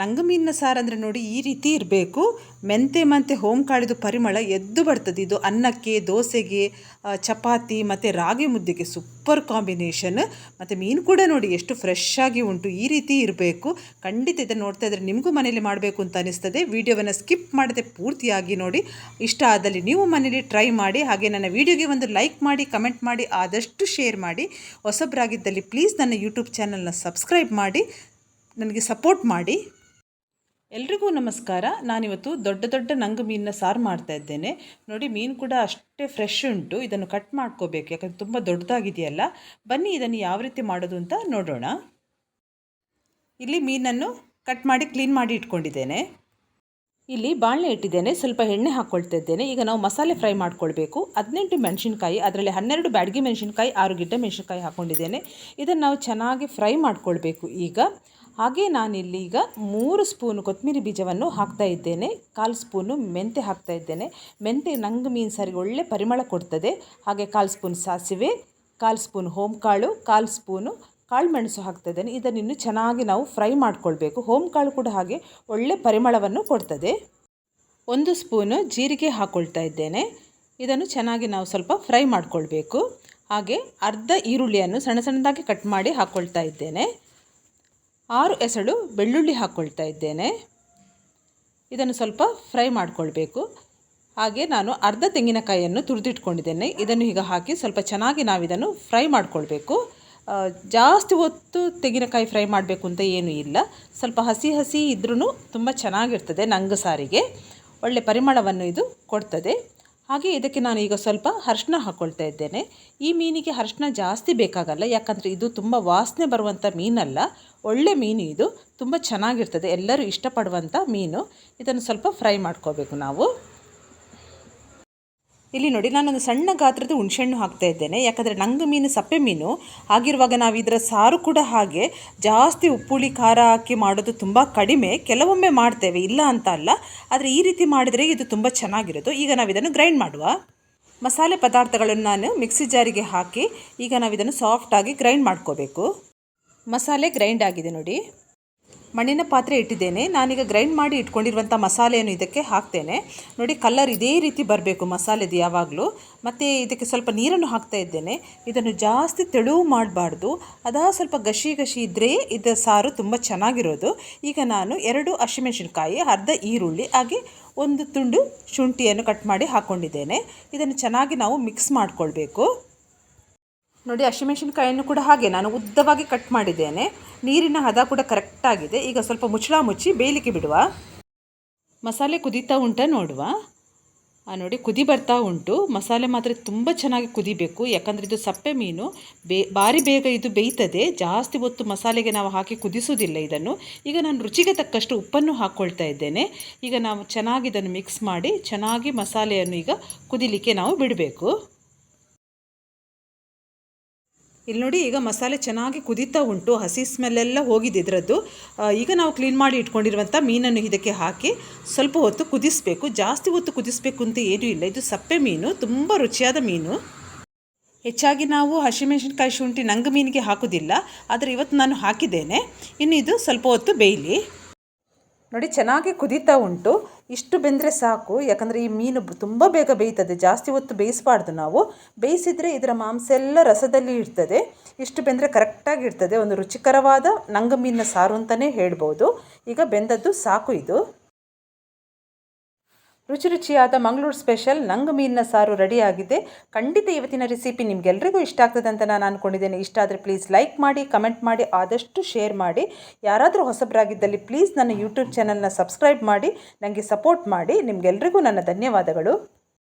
ನಂಗ ಮೀನಿನ ಸಾರು ಅಂದರೆ ನೋಡಿ ಈ ರೀತಿ ಇರಬೇಕು. ಮೆಂತೆ ಮಂತೆ ಹೋಮ್ ಕಾಳಿದು ಪರಿಮಳ ಎದ್ದು ಬರ್ತದೆ. ಇದು ಅನ್ನಕ್ಕೆ, ದೋಸೆಗೆ ಚಪಾತಿ ಮತ್ತು ರಾಗಿ ಮುದ್ದೆಗೆ ಸೂಪರ್ ಕಾಂಬಿನೇಷನ್ ಮತ್ತು ಮೀನು ಕೂಡ ನೋಡಿ ಎಷ್ಟು ಫ್ರೆಶ್ ಆಗಿ ಉಂಟು. ಈ ರೀತಿ ಇರಬೇಕು. ಖಂಡಿತ ಇದನ್ನು ನೋಡ್ತಾ ಇದ್ದರೆ ನಿಮಗೂ ಮನೇಲಿ ಮಾಡಬೇಕು ಅಂತ ಅನಿಸ್ತದೆ. ವಿಡಿಯೋವನ್ನು ಸ್ಕಿಪ್ ಮಾಡದೆ ಪೂರ್ತಿಯಾಗಿ ನೋಡಿ. ಇಷ್ಟ ಆದಲ್ಲಿ ನೀವು ಮನೇಲಿ ಟ್ರೈ ಮಾಡಿ, ಹಾಗೆ ನನ್ನ ವಿಡಿಯೋಗೆ ಒಂದು ಲೈಕ್ ಮಾಡಿ ಕಮೆಂಟ್ ಮಾಡಿ, ಆದಷ್ಟು ಶೇರ್ ಮಾಡಿ. ಹೊಸಬ್ರಾಗಿದ್ದಲ್ಲಿ ಪ್ಲೀಸ್ ನನ್ನ ಯೂಟ್ಯೂಬ್ ಚಾನಲ್ನ ಸಬ್ಸ್ಕ್ರೈಬ್ ಮಾಡಿ. ನನಗೆ ಸಪೋರ್ಟ್ ಮಾಡಿ. ಎಲ್ರಿಗೂ ನಮಸ್ಕಾರ. ನಾನಿವತ್ತು ದೊಡ್ಡ ದೊಡ್ಡ ನಂಗು ಮೀನನ್ನ ಸಾರು ಮಾಡ್ತಾ ಇದ್ದೇನೆ. ನೋಡಿ, ಮೀನು ಕೂಡ ಅಷ್ಟೇ ಫ್ರೆಶ್ ಉಂಟು. ಇದನ್ನು ಕಟ್ ಮಾಡ್ಕೋಬೇಕು. ಯಾಕಂದರೆ ತುಂಬ ದೊಡ್ಡದಾಗಿದೆಯಲ್ಲ. ಬನ್ನಿ, ಇದನ್ನು ಯಾವ ರೀತಿ ಮಾಡೋದು ಅಂತ ನೋಡೋಣ. ಇಲ್ಲಿ ಮೀನನ್ನು ಕಟ್ ಮಾಡಿ ಕ್ಲೀನ್ ಮಾಡಿ ಇಟ್ಕೊಂಡಿದ್ದೇನೆ. ಇಲ್ಲಿ ಬಾಣಲೆ ಇಟ್ಟಿದ್ದೇನೆ. ಸ್ವಲ್ಪ ಎಣ್ಣೆ ಹಾಕ್ಕೊಳ್ತಾ ಇದ್ದೇನೆ. ಈಗ ನಾವು ಮಸಾಲೆ ಫ್ರೈ ಮಾಡ್ಕೊಳ್ಬೇಕು. ಹದಿನೆಂಟು ಮೆಣಸಿನ್ಕಾಯಿ, ಅದರಲ್ಲಿ ಹನ್ನೆರಡು ಬ್ಯಾಡಗಿ ಮೆಣಸಿನ್ಕಾಯಿ, ಆರು ಗಿಡ್ಡ ಮೆಣಸಿನ್ಕಾಯಿ ಹಾಕ್ಕೊಂಡಿದ್ದೇನೆ ಇದನ್ನು ನಾವು ಚೆನ್ನಾಗಿ ಫ್ರೈ ಮಾಡ್ಕೊಳ್ಬೇಕು ಈಗ. ಹಾಗೆ ಈಗ ಮೂರು ಸ್ಪೂನು ಕೊತ್ತಂಬರಿ ಬೀಜವನ್ನು ಹಾಕ್ತಾ ಇದ್ದೇನೆ. ಕಾಲು ಸ್ಪೂನು ಮೆಂತೆ ಹಾಕ್ತಾ ಇದ್ದೇನೆ. ಮೆಂತೆ ನಂಗೆ ಮೀನು ಸಾರಿಗೆ ಒಳ್ಳೆ ಪರಿಮಳ ಕೊಡ್ತದೆ. ಹಾಗೆ ಕಾಲು ಸ್ಪೂನ್ ಸಾಸಿವೆ, ಕಾಲು ಸ್ಪೂನ್ ಹೋಮ್ ಕಾಳು ಕಾಲು ಸ್ಪೂನು ಕಾಳು ಮೆಣಸು ಹಾಕ್ತಾ ಇದ್ದೇನೆ. ಇದನ್ನು ಇನ್ನೂ ಚೆನ್ನಾಗಿ ನಾವು ಫ್ರೈ ಮಾಡ್ಕೊಳ್ಬೇಕು. ಹೋಮ್ ಕಾಳು ಕೂಡ ಹಾಗೆ ಒಳ್ಳೆ ಪರಿಮಳವನ್ನು ಕೊಡ್ತದೆ. ಒಂದು ಸ್ಪೂನು ಜೀರಿಗೆ ಹಾಕ್ಕೊಳ್ತಾ ಇದ್ದೇನೆ. ಇದನ್ನು ಚೆನ್ನಾಗಿ ನಾವು ಸ್ವಲ್ಪ ಫ್ರೈ ಮಾಡ್ಕೊಳ್ಬೇಕು. ಹಾಗೆ ಅರ್ಧ ಈರುಳ್ಳಿಯನ್ನು ಸಣ್ಣ ಸಣ್ಣದಾಗಿ ಕಟ್ ಮಾಡಿ ಹಾಕ್ಕೊಳ್ತಾ ಇದ್ದೇನೆ. ಆರು ಎಸಳು ಬೆಳ್ಳುಳ್ಳಿ ಹಾಕ್ಕೊಳ್ತಾ ಇದ್ದೇನೆ. ಇದನ್ನು ಸ್ವಲ್ಪ ಫ್ರೈ ಮಾಡಿಕೊಳ್ಬೇಕು. ಹಾಗೆ ನಾನು ಅರ್ಧ ತೆಂಗಿನಕಾಯಿಯನ್ನು ತುರಿದಿಟ್ಕೊಂಡಿದ್ದೇನೆ. ಇದನ್ನು ಈಗ ಹಾಕಿ ಸ್ವಲ್ಪ ಚೆನ್ನಾಗಿ ನಾವು ಇದನ್ನು ಫ್ರೈ ಮಾಡಿಕೊಳ್ಬೇಕು. ಜಾಸ್ತಿ ಹೊತ್ತು ತೆಂಗಿನಕಾಯಿ ಫ್ರೈ ಮಾಡಬೇಕು ಅಂತ ಏನೂ ಇಲ್ಲ. ಸ್ವಲ್ಪ ಹಸಿ ಹಸಿ ಇದ್ರೂ ತುಂಬ ಚೆನ್ನಾಗಿರ್ತದೆ ನಂಗು ಸಾರಿಗೆ. ಒಳ್ಳೆ ಪರಿಮಳವನ್ನು ಇದು ಕೊಡ್ತದೆ. ಹಾಗೆ ಇದಕ್ಕೆ ನಾನು ಈಗ ಸ್ವಲ್ಪ ಅರ್ಶಿನ ಹಾಕ್ಕೊಳ್ತಾ ಇದ್ದೇನೆ. ಈ ಮೀನಿಗೆ ಅರ್ಶಿನ ಜಾಸ್ತಿ ಬೇಕಾಗಲ್ಲ, ಯಾಕಂದರೆ ಇದು ತುಂಬ ವಾಸನೆ ಬರುವಂಥ ಮೀನಲ್ಲ. ಒಳ್ಳೆ ಮೀನು ಇದು. ತುಂಬ ಚೆನ್ನಾಗಿರ್ತದೆ. ಎಲ್ಲರೂ ಇಷ್ಟಪಡುವಂಥ ಮೀನು. ಇದನ್ನು ಸ್ವಲ್ಪ ಫ್ರೈ ಮಾಡ್ಕೋಬೇಕು ನಾವು. ಇಲ್ಲಿ ನೋಡಿ, ನಾನೊಂದು ಸಣ್ಣ ಗಾತ್ರದ ಹುಣಸೆಹಣ್ಣು ಹಾಕ್ತಾ ಇದ್ದೇನೆ. ಯಾಕಂದರೆ ನಂಗು ಮೀನು ಸಪ್ಪೆ ಮೀನು. ಆಗಿರುವಾಗ ನಾವು ಇದರ ಸಾರು ಕೂಡ ಹಾಗೆ ಜಾಸ್ತಿ ಉಪ್ಪುಳಿ ಖಾರ ಹಾಕಿ ಮಾಡೋದು ತುಂಬ ಕಡಿಮೆ. ಕೆಲವೊಮ್ಮೆ ಮಾಡ್ತೇವೆ, ಇಲ್ಲ ಅಂತ ಅಲ್ಲ. ಆದರೆ ಈ ರೀತಿ ಮಾಡಿದರೆ ಇದು ತುಂಬ ಚೆನ್ನಾಗಿರೋದು. ಈಗ ನಾವು ಇದನ್ನು ಗ್ರೈಂಡ್ ಮಾಡುವ. ಮಸಾಲೆ ಪದಾರ್ಥಗಳನ್ನು ನಾನು ಮಿಕ್ಸಿ ಜಾರಿಗೆ ಹಾಕಿ ಈಗ ನಾವು ಇದನ್ನು ಸಾಫ್ಟಾಗಿ ಗ್ರೈಂಡ್ ಮಾಡ್ಕೋಬೇಕು. ಮಸಾಲೆ ಗ್ರೈಂಡ್ ಆಗಿದೆ ನೋಡಿ. ಮಣ್ಣಿನ ಪಾತ್ರೆ ಇಟ್ಟಿದ್ದೇನೆ. ನಾನೀಗ ಗ್ರೈಂಡ್ ಮಾಡಿ ಇಟ್ಕೊಂಡಿರುವಂಥ ಮಸಾಲೆಯನ್ನು ಇದಕ್ಕೆ ಹಾಕ್ತೇನೆ. ನೋಡಿ ಕಲರ್ ಇದೇ ರೀತಿ ಬರಬೇಕು ಮಸಾಲೆದು ಯಾವಾಗಲೂ. ಮತ್ತು ಇದಕ್ಕೆ ಸ್ವಲ್ಪ ನೀರನ್ನು ಹಾಕ್ತಾ ಇದ್ದೇನೆ. ಇದನ್ನು ಜಾಸ್ತಿ ತೆಳುವು ಮಾಡಬಾರ್ದು. ಅದಾ ಸ್ವಲ್ಪ ಗಶಿ ಗಶಿ ಇದ್ದರೆ ಇದರ ಸಾರು ತುಂಬ ಚೆನ್ನಾಗಿರೋದು. ಈಗ ನಾನು ಎರಡು ಹಸಿಮೆಣಸಿನ್ಕಾಯಿ, ಅರ್ಧ ಈರುಳ್ಳಿ, ಹಾಗೆ ಒಂದು ತುಂಡು ಶುಂಠಿಯನ್ನು ಕಟ್ ಮಾಡಿ ಹಾಕ್ಕೊಂಡಿದ್ದೇನೆ ಇದನ್ನು ಚೆನ್ನಾಗಿ ನಾವು ಮಿಕ್ಸ್ ಮಾಡಿಕೊಳ್ಬೇಕು. ನೋಡಿ ಹಸಿಮೆಣಸಿನ್ಕಾಯನ್ನು ಕೂಡ ಹಾಗೆ ನಾನು ಉದ್ದವಾಗಿ ಕಟ್ ಮಾಡಿದ್ದೇನೆ. ನೀರಿನ ಹದ ಕೂಡ ಕರೆಕ್ಟಾಗಿದೆ ಈಗ ಸ್ವಲ್ಪ ಮುಚ್ಚಳ ಮುಚ್ಚಿ ಬೇಯಲಿಕ್ಕೆ ಬಿಡುವ. ಮಸಾಲೆ ಕುದೀತಾ ಉಂಟ ನೋಡುವ. ನೋಡಿ, ಕುದಿ ಬರ್ತಾ ಉಂಟು. ಮಸಾಲೆ ಮಾತ್ರ ತುಂಬ ಚೆನ್ನಾಗಿ ಕುದಿಬೇಕು. ಯಾಕಂದರೆ ಇದು ಸಪ್ಪೆ ಮೀನು. ಬೇ, ಭಾರಿ ಬೇಗ ಇದು ಬೇಯ್ತದೆ. ಜಾಸ್ತಿ ಹೊತ್ತು ಮಸಾಲೆಗೆ ನಾವು ಹಾಕಿ ಕುದಿಸೋದಿಲ್ಲ ಇದನ್ನು. ಈಗ ನಾನು ರುಚಿಗೆ ತಕ್ಕಷ್ಟು ಉಪ್ಪನ್ನು ಹಾಕ್ಕೊಳ್ತಾ ಇದ್ದೇನೆ. ಈಗ ನಾವು ಚೆನ್ನಾಗಿ ಇದನ್ನು ಮಿಕ್ಸ್ ಮಾಡಿ ಚೆನ್ನಾಗಿ ಮಸಾಲೆಯನ್ನು ಈಗ ಕುದಿಲಿಕ್ಕೆ ನಾವು ಬಿಡಬೇಕು. ಇಲ್ಲಿ ನೋಡಿ, ಈಗ ಮಸಾಲೆ ಚೆನ್ನಾಗಿ ಕುದೀತಾ ಉಂಟು, ಹಸಿ ಸ್ಮೆಲ್ಲೆಲ್ಲ ಹೋಗಿದೆ ಇದರದ್ದು. ಈಗ ನಾವು ಕ್ಲೀನ್ ಮಾಡಿ ಇಟ್ಕೊಂಡಿರುವಂಥ ಮೀನನ್ನು ಇದಕ್ಕೆ ಹಾಕಿ ಸ್ವಲ್ಪ ಹೊತ್ತು ಕುದಿಸಬೇಕು. ಜಾಸ್ತಿ ಹೊತ್ತು ಕುದಿಸಬೇಕು ಅಂತ ಏನೂ ಇಲ್ಲ. ಇದು ಸಪ್ಪೆ ಮೀನು, ತುಂಬ ರುಚಿಯಾದ ಮೀನು. ಹೆಚ್ಚಾಗಿ ನಾವು ಹಸಿಮೆಣಸಿನ್ಕಾಯಿ ಶುಂಠಿ ನಂಗೆ ಮೀನಿಗೆ ಹಾಕೋದಿಲ್ಲ, ಆದರೆ ಇವತ್ತು ನಾನು ಹಾಕಿದ್ದೇನೆ. ಇನ್ನು ಇದು ಸ್ವಲ್ಪ ಹೊತ್ತು ಬೇಯಲಿ. ನೋಡಿ, ಚೆನ್ನಾಗಿ ಕುದೀತಾ ಉಂಟು. ಇಷ್ಟು ಬೆಂದರೆ ಸಾಕು. ಯಾಕಂದರೆ ಈ ಮೀನು ತುಂಬ ಬೇಗ ಬೇಯ್ತದೆ. ಜಾಸ್ತಿ ಹೊತ್ತು ಬೇಯಿಸಬಾರ್ದು ನಾವು. ಬೇಯಿಸಿದರೆ ಇದರ ಮಾಂಸ ಎಲ್ಲ ರಸದಲ್ಲಿ ಇರ್ತದೆ. ಇಷ್ಟು ಬೆಂದರೆ ಕರೆಕ್ಟಾಗಿ ಇರ್ತದೆ. ಒಂದು ರುಚಿಕರವಾದ ನಂಗ ಮೀನಿನ ಸಾರು ಅಂತಲೇ ಹೇಳ್ಬೋದು. ಈಗ ಬೆಂದದ್ದು ಸಾಕು ಇದು. ರುಚಿ ರುಚಿಯಾದ ಮಂಗಳೂರು ಸ್ಪೆಷಲ್ ನಂಗ ಮೀನಿನ ಸಾರು ರೆಡಿಯಾಗಿದೆ. ಖಂಡಿತ ಇವತ್ತಿನ ರೆಸಿಪಿ ನಿಮಗೆಲ್ರಿಗೂ ಇಷ್ಟ ಆಗ್ತದೆ ಅಂತ ನಾನು ಅಂದ್ಕೊಂಡಿದ್ದೇನೆ ಇಷ್ಟ ಆದರೆ ಪ್ಲೀಸ್ ಲೈಕ್ ಮಾಡಿ ಕಮೆಂಟ್ ಮಾಡಿ, ಆದಷ್ಟು ಶೇರ್ ಮಾಡಿ. ಯಾರಾದರೂ ಹೊಸಬರಾಗಿದ್ದಲ್ಲಿ ಪ್ಲೀಸ್ ನನ್ನ ಯೂಟ್ಯೂಬ್ ಚಾನಲ್ನ ಸಬ್ಸ್ಕ್ರೈಬ್ ಮಾಡಿ ನನಗೆ ಸಪೋರ್ಟ್ ಮಾಡಿ. ನಿಮಗೆಲ್ರಿಗೂ ನನ್ನ ಧನ್ಯವಾದಗಳು.